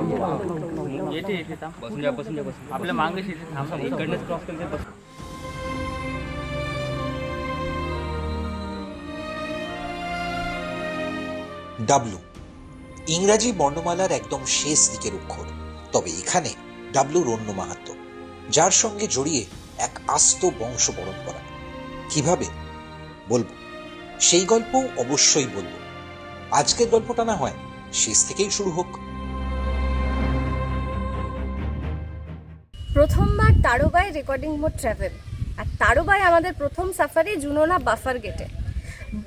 येते येते थांब बसून जा बसून जा बसून आपल्या मागेच येते थांब इकडनंच क्रॉस केलं बस ডাব্লু ইংরাজি বর্ণমালার একদম শেষ দিকের অক্ষর তবে এখানে ডাব্লুর অন্য মাহাত্ম যার সঙ্গে জড়িয়ে এক আস্ত বংশ পরম্পরা কিভাবে বলবো সেই গল্প অবশ্যই বলবো আজকের গল্পটা না হয় শেষ থেকেই শুরু হোক প্রথমবার তারোবাই রেকর্ডিং মোড ট্রাভেল আর তারোবাই আমাদের প্রথম সাফারি জুনোনা বাফার গেটে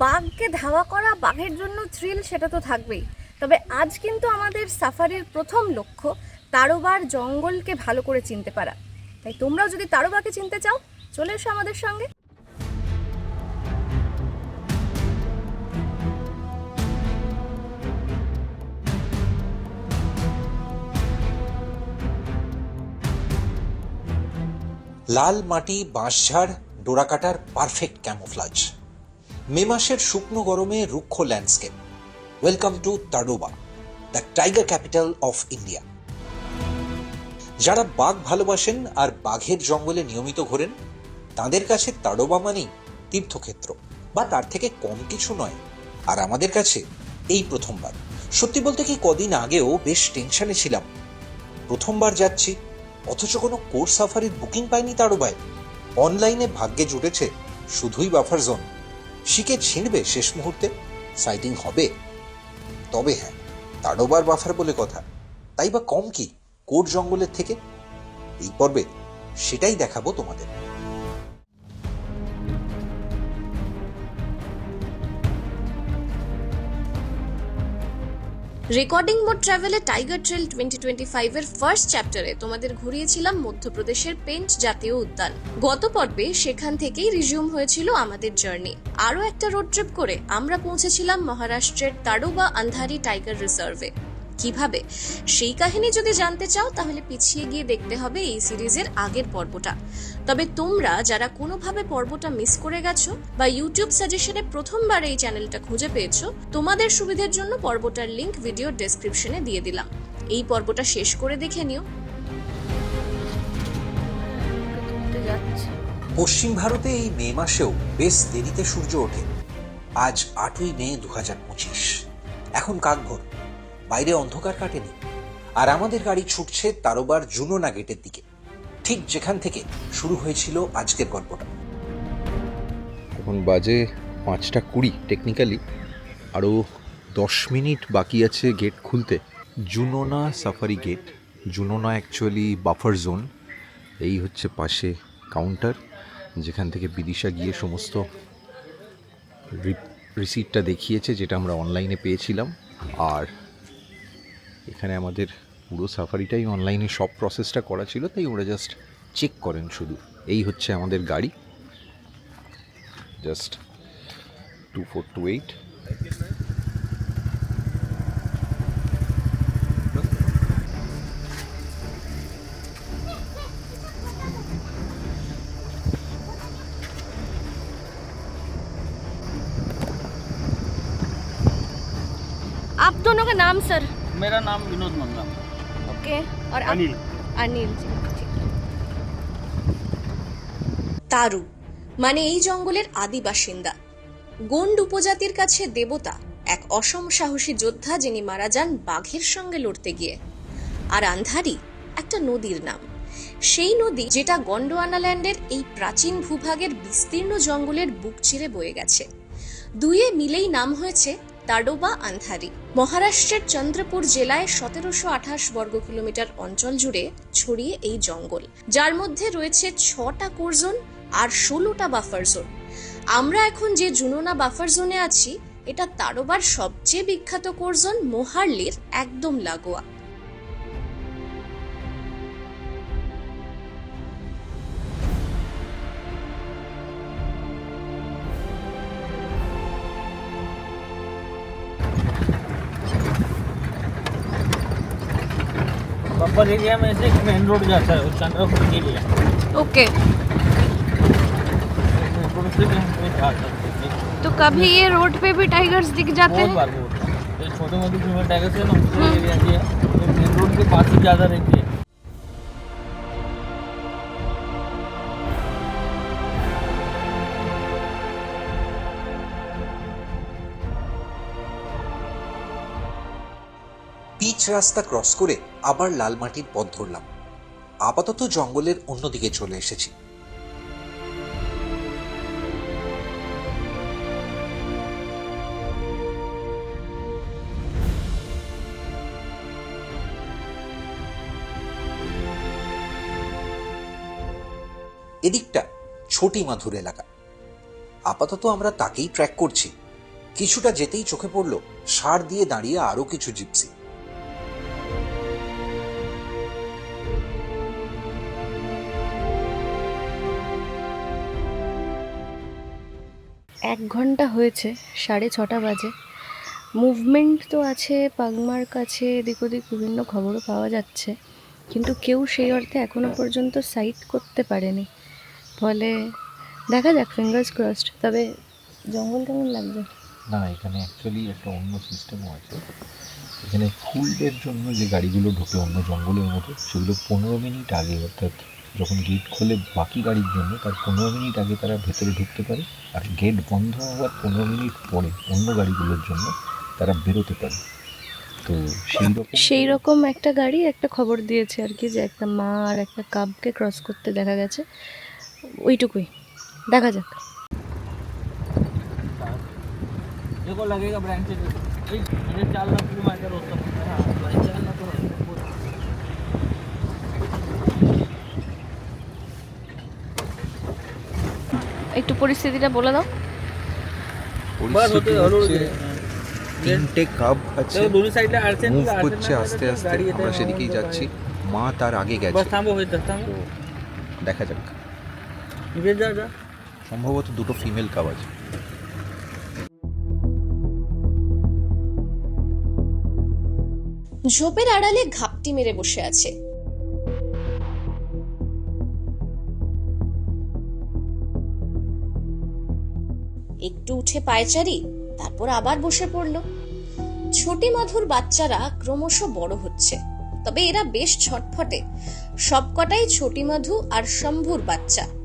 বাঘকে ধাওয়া করা বাঘের জন্য থ্রিল সেটা তো থাকবেই। তবে আজ কিন্তু আমাদের সাফারির প্রথম লক্ষ্য তারোবার জঙ্গলকে ভালো করে চিনতে পারা। তাই তোমরাও যদি তারোবাকে চিনতে চাও, চলে এসো আমাদের সঙ্গে। লাল মাটি, বাঁশঝাড়, ডোরাকাটার পারফেক্ট ক্যামোফ্লাজ মে মাসের শুকনো গরমে রুক্ষ landscape welcome to Tadoba the tiger capital of India যারা বাঘ ভালোবাসেন আর বাঘের জঙ্গলে নিয়মিত ঘোরেন, তাদের কাছে তাডোবা মানেই তীর্থক্ষেত্র। বা তার থেকে কম কিছু নয়। আর আমাদের কাছে এই প্রথমবার। সত্যি বলতে কি কদিন আগেও বেশ টেনশনে ছিলাম। প্রথমবার যাচ্ছি অথচ কোনো কোর্স সাফারির বুকিং পায়নি তারুবাই। অনলাইনে ভাগ্যে জুটেছে শুধুই বাফার জোন। শিকে ছিঁড়বে শেষ মুহূর্তে, সাইটিং হবে। তবে হ্যাঁ তাড়োবার বাফার বলে কথা। তাই বা কম কি কোট জঙ্গলের থেকে? এই পর্বে সেটাই দেখাবো তোমাদের। রেকর্ডিং মোড ট্রাভেলে টাইগার ট্রেল টোয়েন্টি টোয়েন্টি ফাইভের ফার্স্ট চ্যাপ্টারে তোমাদের ঘুরিয়েছিলাম মধ্যপ্রদেশের পেঞ্চ জাতীয় উদ্যান। গত পর্বে সেখান থেকেই রিজিউম হয়েছিল আমাদের জার্নি আরও একটা রোড ট্রিপ করে আমরা পৌঁছেছিলাম মহারাষ্ট্রের তাডোবা আন্ধারি টাইগার রিজার্ভে কীভাবে? সেই কাহিনী যদি জানতে চাও, তাহলে পিছিয়ে গিয়ে দেখতে হবে এই সিরিজের আগের পর্বটা। তবে তোমরা যারা কোনোভাবে পর্বটা মিস করে গেছো বা ইউটিউব সাজেশনে প্রথমবার এই চ্যানেলটা খুঁজে পেয়েছ, তোমাদের সুবিধার জন্য পর্বটার লিংক ভিডিও ডেসক্রিপশনে দিয়ে দিলাম। এই পর্বটা শেষ করে দেখে নিও। পশ্চিম ভারতে এই মে মাসেও বেশ দেরিতে সূর্য ওঠে। আজ আটই মে দু হাজার পঁচিশ। এখন কাকভোর বাইরে অন্ধকার কাটেনি। আর আমাদের গাড়ি ছুটছে তারোবার জুনোনা গেটের দিকে। ঠিক যেখান থেকে শুরু হয়েছিল আজকের গল্পটা। এখন বাজে পাঁচটা কুড়ি টেকনিক্যালি আরও দশ মিনিট বাকি আছে গেট খুলতে। Junona safari gate Junona actually buffer zone এই হচ্ছে পাশে কাউন্টার যেখান থেকে বিদিশা গিয়ে সমস্ত রিসিটটা দেখিয়েছে, যেটা আমরা অনলাইনে পেয়েছিলাম। আর এখানে আমাদের পুরো সাফারিটাই অনলাইনে সব প্রসেসটা করা ছিল তাই ওরা জাস্ট চেক করেন শুধু এই হচ্ছে আমাদের গাড়ি just 2428 आप दोनों का नाम सर मेरा नाम विनोद मंगा ओके और आप अनिल अनिल জি তারু মানে এই জঙ্গলের আদি বাসিন্দা গোন্ড উপজাতির কাছে দেবতা এক অসম সাহসী যোদ্ধা যিনি মারা যান বাঘের সঙ্গে লড়তে গিয়ে আর আন্ধারি একটা নদীর নাম সেই নদী যেটা গন্ডোয়ানাল্যান্ডের এই প্রাচীন ভূভাগের বিস্তীর্ণ জঙ্গলের বুক চিরে বয়ে গেছে দুয়ে মিলেই নাম হয়েছে তাডোবা আন্ধারি। মহারাষ্ট্রের চন্দ্রপুর জেলায় সতেরোশো আঠাশ বর্গ কিলোমিটার অঞ্চল জুড়ে ছড়িয়ে এই জঙ্গল। যার মধ্যে রয়েছে ছটা কোরজোন আর ষোলোটা বাফার জোন। আমরা এখন যে জুনোনা বাফার জোনে আছি, এটা তারোবার সবচেয়ে বিখ্যাত কোরজোন মোহার্লির একদম লাগোয়া। बब्बर एरिया में से मेन रोड जाता है उस चंद्रपुर के लिए ओके। हैं तो कभी ये रोड पे भी टाइगर्स दिख जाते बहुत बार बहुत ये छोटे मोटे जो टाइगर है ना एरिया की है। मेन रोड के पास ही ज़्यादा रहती है। রাস্তা ক্রস করে আবার লাল মাটির পথ ধরলাম। আপাতত জঙ্গলের অন্যদিকে চলে এসেছি। এদিকটা ছোটি মাধুর এলাকা। আপাতত আমরা তাকেই ট্র্যাক করছি। কিছুটা যেতেই চোখে পড়ল, সার দিয়ে দাঁড়িয়ে আরও কিছু জিপসি এক ঘণ্টা হয়েছে, সাড়ে ছটা বাজে। মুভমেন্ট তো আছে, পাগমার কাছে, এদিক ওদিক বিভিন্ন খবরও পাওয়া যাচ্ছে। কিন্তু কেউ সেই অর্থে এখনও পর্যন্ত সাইট করতে পারেনি। ফলে দেখা যাক ফিঙ্গার্স ক্রসড তবে জঙ্গল কেমন লাগবে না, এখানে অ্যাকচুয়ালি একটা অন্য সিস্টেমও আছে। এখানে ফুলদের জন্য যে গাড়িগুলো ঢোকে অন্য জঙ্গলের মতো সেগুলো পনেরো মিনিট আগে অর্থাৎ যখন গেট খোলে বাকি গাড়ির জন্য তার পনেরো মিনিট আগে তারা ভেতরে ঢুকতে পারে আর গেট বন্ধ হওয়ার পনেরো মিনিট পরে অন্য গাড়িগুলোর জন্য তারা বেরোতে পারে তো সেই রকম সেই রকম একটা গাড়ি একটা খবর দিয়েছে আর কি যে একটা মা আর একটা কাবকে ক্রস করতে দেখা গেছে ওইটুকুই দেখা যাক देखो लगेगा ब्रांचेज একটু পরিস্থিতিটা বলে দাও। তিনটে কাপ আছে মুভ করছে আস্তে আস্তে আমরা সেদিকেই যাচ্ছি। মা তার আগে গেছে। দেখা যাক। সম্ভবত দুটো ফিমেল কাপ আছে। ঝোপের আড়ালে ঘাপটি মেরে বসে আছে। একটু উঠে পায়চারি, তারপর আবার বসে পড়ল। ছোটি মাধুর বাচ্চারা ক্রমশ বড় হচ্ছে, তবে এরা বেশ ছটফটে। সবকটাই ছোটি মাধু আর শম্ভুর বাচ্চা।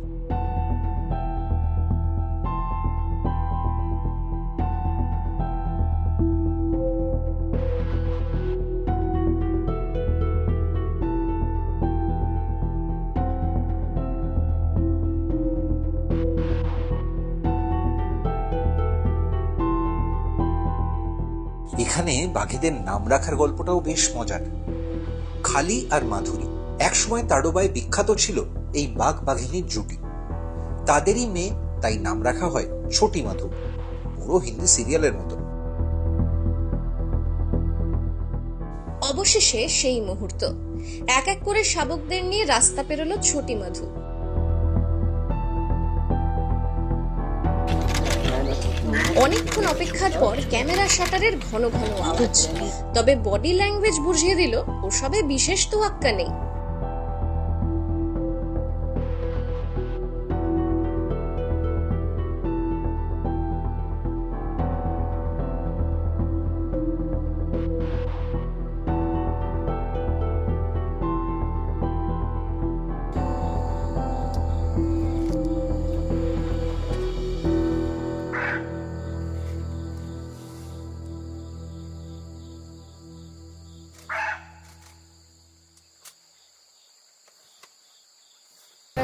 বাঘেদের নাম রাখার গল্পটাও বেশ মজার। খালি আর মাধুরী একসময় তাডোবায় বিখ্যাত ছিল এই বাঘ বাঘিনীর জুটি তাদেরই মেয়ে, তাই নাম রাখা হয় ছোটি মাধু। পুরো হিন্দি সিরিয়ালের মতো। অবশেষে সেই মুহূর্ত। এক এক করে শাবকদের নিয়ে রাস্তা পেরোলো ছোটি মাধু। অনেকক্ষণ অপেক্ষার পর ক্যামেরা শাটারের ঘন ঘন আওয়াজ। তবে বডি ল্যাঙ্গুয়েজ বুঝিয়ে দিল, ওসবে বিশেষ তোয়াক্কা নেই।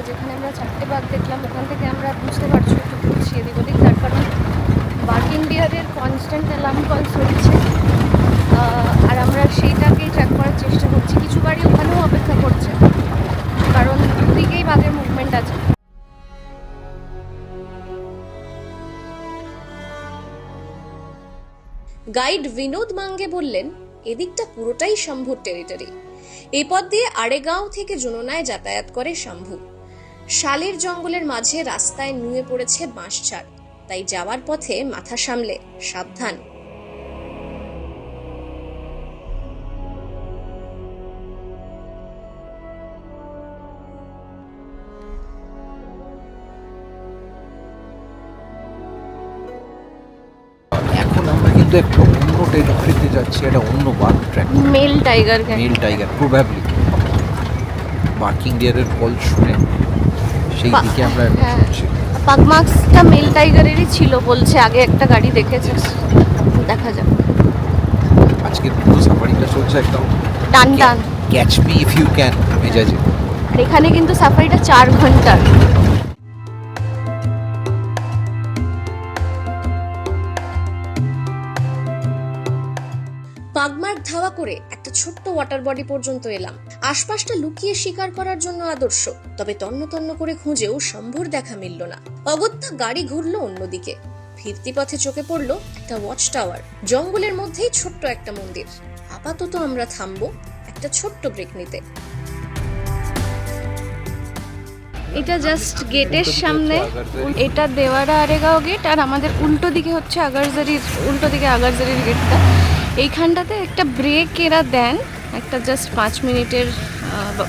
যেখানে আমরা চারটে বাঘ দেখলাম ওখান থেকে আমরা বুঝতে পারছি একটু ঘুরছি এদিক ওদিক তার কারণ বাঘ ইন্ডিয়ারের কনস্ট্যান্ট অ্যালার্ম হচ্ছে আহ, আর আমরা সেইটাকেই ট্র্যাক করার চেষ্টা করছি। কিছু গাড়ি ওখানেও অপেক্ষা করছে কারণ দুদিকেই বাঘের মুভমেন্ট আছে। গাইড বিনোদ মাঙ্গে বললেন এদিকটা পুরোটাই শম্ভুর টেরিটরি এই পথ দিয়ে আড়েগাঁও থেকে জুননায় যাতায়াত করে শম্ভু। শালের জঙ্গলের মাঝে রাস্তায় নুয়ে পড়েছে বাঁশঝাড় তাই যাওয়ার পথে মাথা সামলে সাবধান। এখন আমরা কিন্তু একটা অন্য টেরিটরিতে যাচ্ছি একটা অন্য বাঘ track male tiger male tiger probably barking ডিয়ারের call শুনে সেই দিকে আমরা এখন। ছুটছি পাগমাক্সটা মেল টাইগারেরই ছিল বলছে আগে একটা গাড়ি দেখেছে দেখা যাক। আজকে পুরো সাফারিটা চলছে একদম। টান টান catch me if you can মেজাজে। এখানে কিন্তু সাফারিটা চার ঘণ্টার। করে একটা ছোট্ট ওয়াটার বডি পর্যন্ত এলাম। আশপাশটা লুকিয়ে শিকার করার জন্য আদর্শ তবে তন্ন তন্ন করে খুঁজেও সম্ভর দেখা মিলল না। অগত্যা গাড়ি ঘুরলো অন্যদিকে। ফিরতি পথে চোখে পড়ল একটা ওয়াচ টাওয়ার জঙ্গলের মধ্যেই ছোট্ট একটা মন্দির। আপাতত আমরা থামবো একটা ছোট্ট ব্রেক নিতে। এটা জাস্ট গেটের সামনে। এটা দেওয়ারা আরেগাঁও গেট আর আমাদের উল্টো দিকে হচ্ছে আগারজারির উল্টো দিকে আগারজারির গেটটা এইখানটাতে একটা ব্রেক এরা দেন, একটা জাস্ট পাঁচ মিনিটের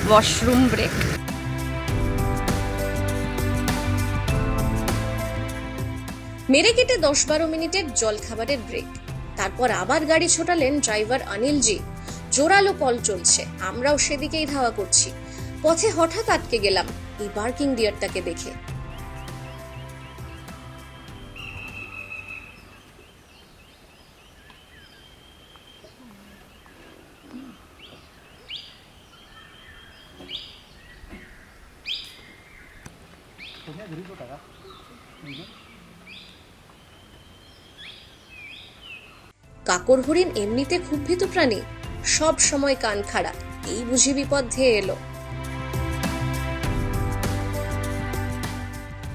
ওয়াশরুম ব্রেক মেরে কেটে দশ বারো মিনিটের জল খাবারের ব্রেক তারপর আবার গাড়ি ছোটালেন ড্রাইভার অনিলজি। জোরালো কল চলছে, আমরাও সেদিকেই ধাওয়া করছি। পথে হঠাৎ আটকে গেলাম, এই বার্কিং ডিয়ারটাকে দেখে। দুশো টাকা। কাকর হরিণ এমনিতে খুব ভীত প্রাণী। সব সময় কান খাড়া এই বুঝি বিপদ ধেয়ে এলো।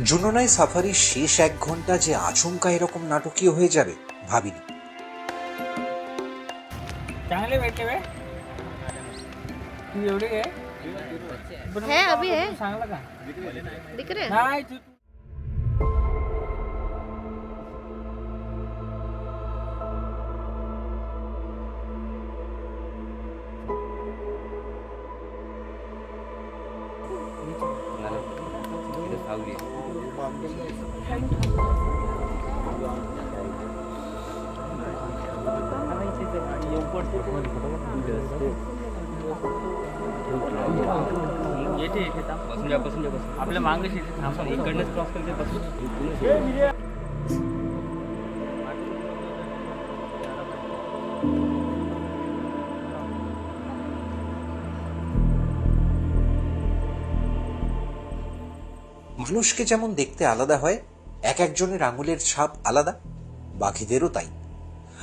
জুননায় সাফারির শেষ এক ঘণ্টা যে আচমকা এরকম নাটকীয় হয়ে যাবে ভাবিনি। তাহলে বেটে বে? है, अभी है. दिख रहे नाही মানুষকে যেমন দেখতে আলাদা হয়, এক একজনের আঙুলের ছাপ আলাদা বাকিদেরও তাই।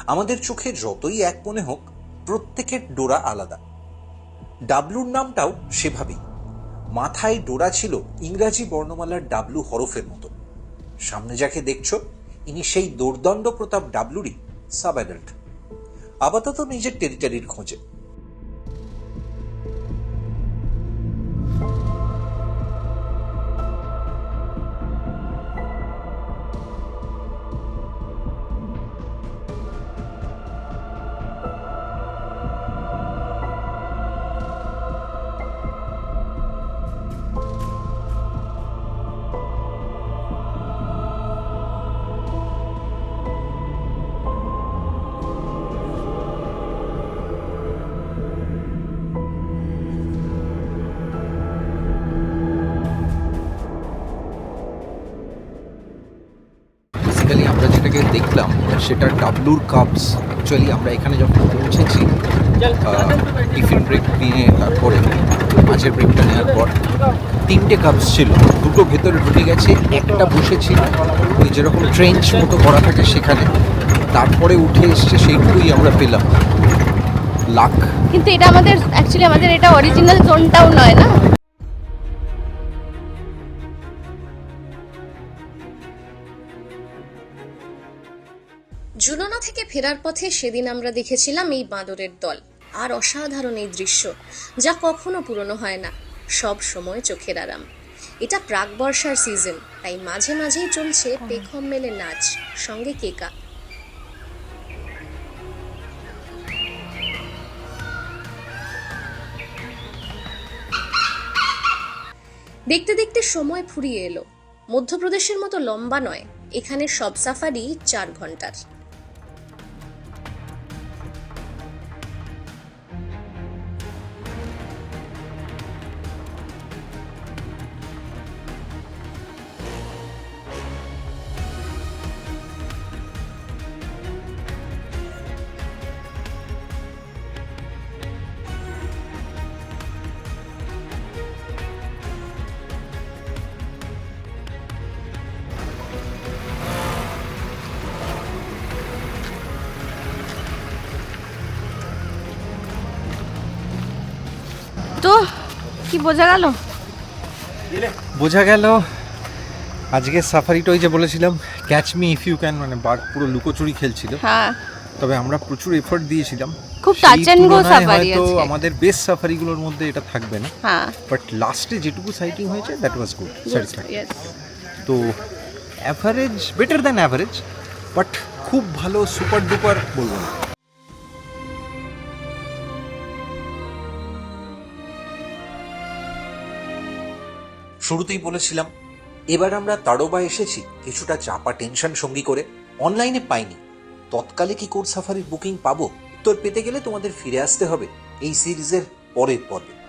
আমাদের চোখে যতই এক মনে হোক, প্রত্যেকের ডোরা আলাদা। ডাবলুর নামটাও সেভাবেই। মাথায় ডোরা ছিল ইংরাজি বর্ণমালার ডাবলু হরফের মতো। সামনে যাকে দেখছ, ইনি সেই দুর্দণ্ড প্রতাপ ডাবলুরই সাব অ্যাডাল্ট। আপাতত নিজের টেরিটারির খোঁজে। যেটাকে দেখলাম সেটা ডাবলুর কাপস। অ্যাকচুয়ালি আমরা এখানে যখন পৌঁছেছি টিফিন ব্রেক নিয়ে তারপরে মাঝের ব্রেকটা নেওয়ার পর তিনটে কাপস ছিল। দুটো ভেতরে ঢুকে গেছে, একটা বসেছিল ওই যেরকম ট্রেঞ্চ মতো করা থাকে সেখানে। তারপরে উঠে এসছে সেইটুকুই আমরা পেলাম। লাখ কিন্তু এটা আমাদের অ্যাকচুয়ালি আমাদের এটা অরিজিনাল জোনটাও নয় না? ফেরার পথে সেদিন আমরা দেখেছিলাম এই বাঁদরের দল। আর অসাধারণ এই দৃশ্য যা কখনো পুরনো হয় না সব সময় চোখের আরাম। এটা প্রাক বর্ষার সিজন তাই মাঝে মাঝেই চলছে পেখম মেলে নাচ সঙ্গে কেকা দেখতে দেখতে সময় ফুরিয়ে এলো। মধ্যপ্রদেশের মতো লম্বা নয় এখানে সব সাফারি চার ঘণ্টার। কি বোঝা গেল? বোঝা গেল। আজকের সাফারিটা ওই যে বলেছিলাম catch me if you can মানে বাঘ পুরো লুকোচুরি খেলছিল। হ্যাঁ। তবে আমরা প্রচুর এফোর্ট দিয়েছিলাম। খুব touch and go তুলনায় safari আমাদের বেস্ট সাফারিগুলোর মধ্যে এটা থাকবে না। হ্যাঁ। বাট লাস্টে যেটুকু সাইটিং হয়েছে that was good satisfied Yes. তো average better than average but খুব ভালো সুপার ডুপার বলব না। শুরুতেই বলেছিলাম, এবার আমরা তাড়োবা এসেছি, কিছুটা চাপা টেনশন সঙ্গী করে। অনলাইনে পাইনি। তৎকালে কি কোর সাফারির বুকিং পাবো? উত্তর পেতে গেলে তোমাদের ফিরে আসতে হবে। এই সিরিজের পরের পর্বে।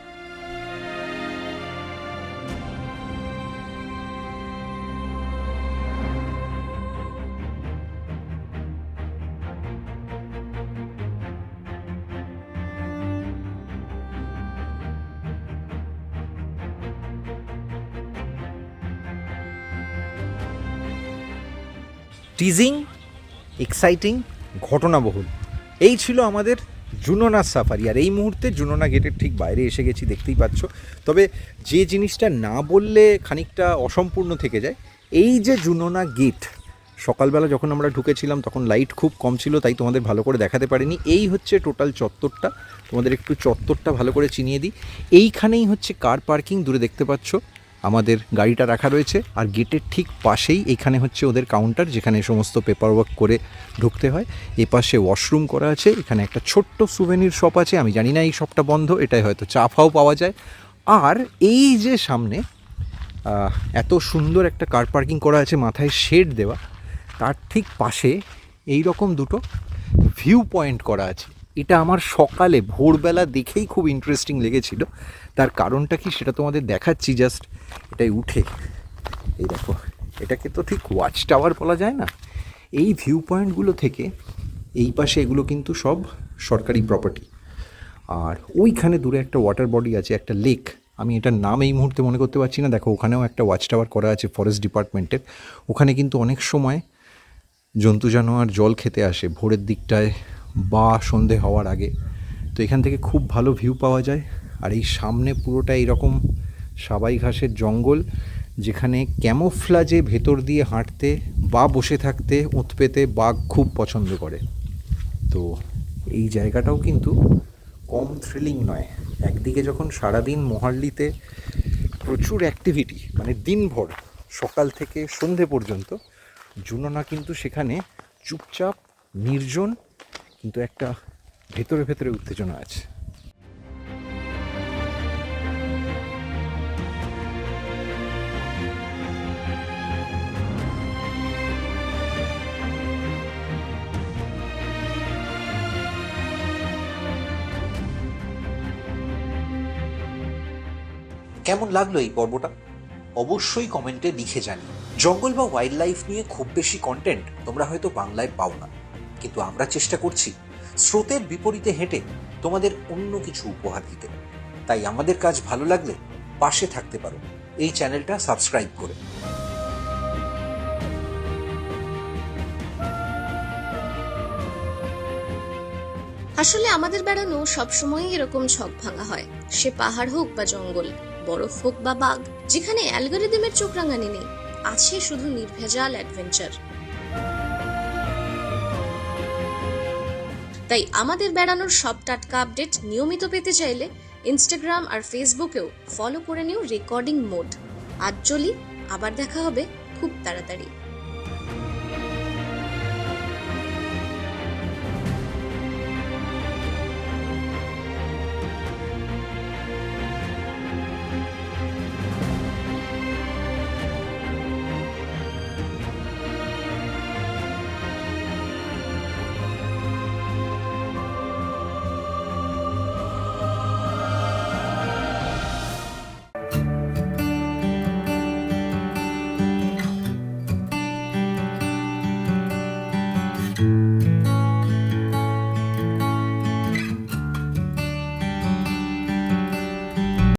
টিজিং এক্সাইটিং ঘটনাবহুল। এই ছিল আমাদের জুনোনা সাফারি আর এই মুহূর্তে জুনোনা গেটের ঠিক বাইরে এসে গেছি, দেখতেই পাচ্ছ। তবে যে জিনিসটা না বললে খানিকটা অসম্পূর্ণ থেকে যায়, এই যে জুনোনা গেট সকালবেলা যখন আমরা ঢুকেছিলাম তখন লাইট খুব কম ছিল, তাই তোমাদের ভালো করে দেখাতে পারিনি। এই হচ্ছে টোটাল চত্বরটা, তোমাদের একটু চত্বরটা ভালো করে চিনিয়ে দিই। এইখানেই হচ্ছে কার পার্কিং দূরে দেখতে পাচ্ছ। আমাদের গাড়িটা রাখা রয়েছে আর গেটের ঠিক পাশেই এখানে হচ্ছে ওদের কাউন্টার যেখানে সমস্ত পেপার ওয়ার্ক করে ঢুকতে হয়। এ পাশে ওয়াশরুম করা আছে, এখানে একটা ছোট্ট সুভেনির শপ আছে, আমি জানি না এই শপটা বন্ধ এটাই হয়তো চা ফাও পাওয়া যায়। আর এই যে সামনে এত সুন্দর একটা কার পার্কিং করা আছে, মাথায় শেড দেওয়া, তার ঠিক পাশে এই রকম দুটো ভিউ পয়েন্ট করা আছে। এটা আমার সকালে, ভোরবেলা দেখেই খুব ইন্টারেস্টিং লেগেছিল। তার কারণটা কি সেটা তোমাদের দেখাচ্ছি জাস্ট এটাই উঠে। এই দেখো, এটাকে তো ঠিক ওয়াচ টাওয়ার বলা যায় না? এই ভিউ পয়েন্টগুলো থেকে এই পাশে এগুলো কিন্তু সব সরকারি প্রপার্টি আর ওইখানে দূরে একটা ওয়াটার বডি আছে, একটা লেক আমি এটার নাম এই মুহূর্তে মনে করতে পারছি না। দেখো, ওখানেও একটা ওয়াচ টাওয়ার করা আছে ফরেস্ট ডিপার্টমেন্টের ওখানে কিন্তু অনেক সময় জন্তু, জানোয়ার জল খেতে আসে। ভোরের দিকটায় বা সন্ধে হওয়ার আগে। তো এখান থেকে খুব ভালো ভিউ পাওয়া যায়। আর এই সামনে পুরোটা এইরকম সাবাই ঘাসের জঙ্গল, যেখানে ক্যামোফ্লাজে ভেতর দিয়ে হাঁটতে বা বসে থাকতে, উঁত পেতে বাঘ খুব পছন্দ করে। তো এই জায়গাটাও কিন্তু কম থ্রিলিং নয়। একদিকে যখন সারাদিন মোহাল্লিতে প্রচুর অ্যাক্টিভিটি মানে দিনভর, সকাল থেকে সন্ধে পর্যন্ত, জুননা কিন্তু সেখানে চুপচাপ, নির্জন, কিন্তু একটা ভেতরে ভেতরে উত্তেজনা আছে। কেমন লাগল এই পর্বটা? অবশ্যই কমেন্টে লিখে জানি জঙ্গল বা ওয়াইল্ড লাইফ নিয়ে খুব বেশি কন্টেন্ট তোমরা হয়তো বাংলায় পাও না। কিন্তু আমরা চেষ্টা করছি স্রোতের বিপরীতে হেঁটে তোমাদের অন্য কিছু উপহার দিতে। তাই আমাদের কাজ ভালো লাগলে পাশে থাকতে পারো। এই চ্যানেলটা সাবস্ক্রাইব করে। আসলে আমাদের বেড়ানো সবসময়ই এরকম ছক ভাঙা হয়। সে পাহাড় হোক বা জঙ্গল বরফ হোক বা বাঘ, যেখানে অ্যালগোরিদমের চোখ রাঙানি নেই, আছে শুধু নির্ভেজাল অ্যাডভেঞ্চার। তাই আমাদের বেড়ানোর সব টাটকা আপডেট নিয়মিত পেতে চাইলে ইনস্টাগ্রাম আর ফেসবুকেও ফলো করে নিও রেকর্ডিং মোড আজ চলি, আবার দেখা হবে খুব তাড়াতাড়ি।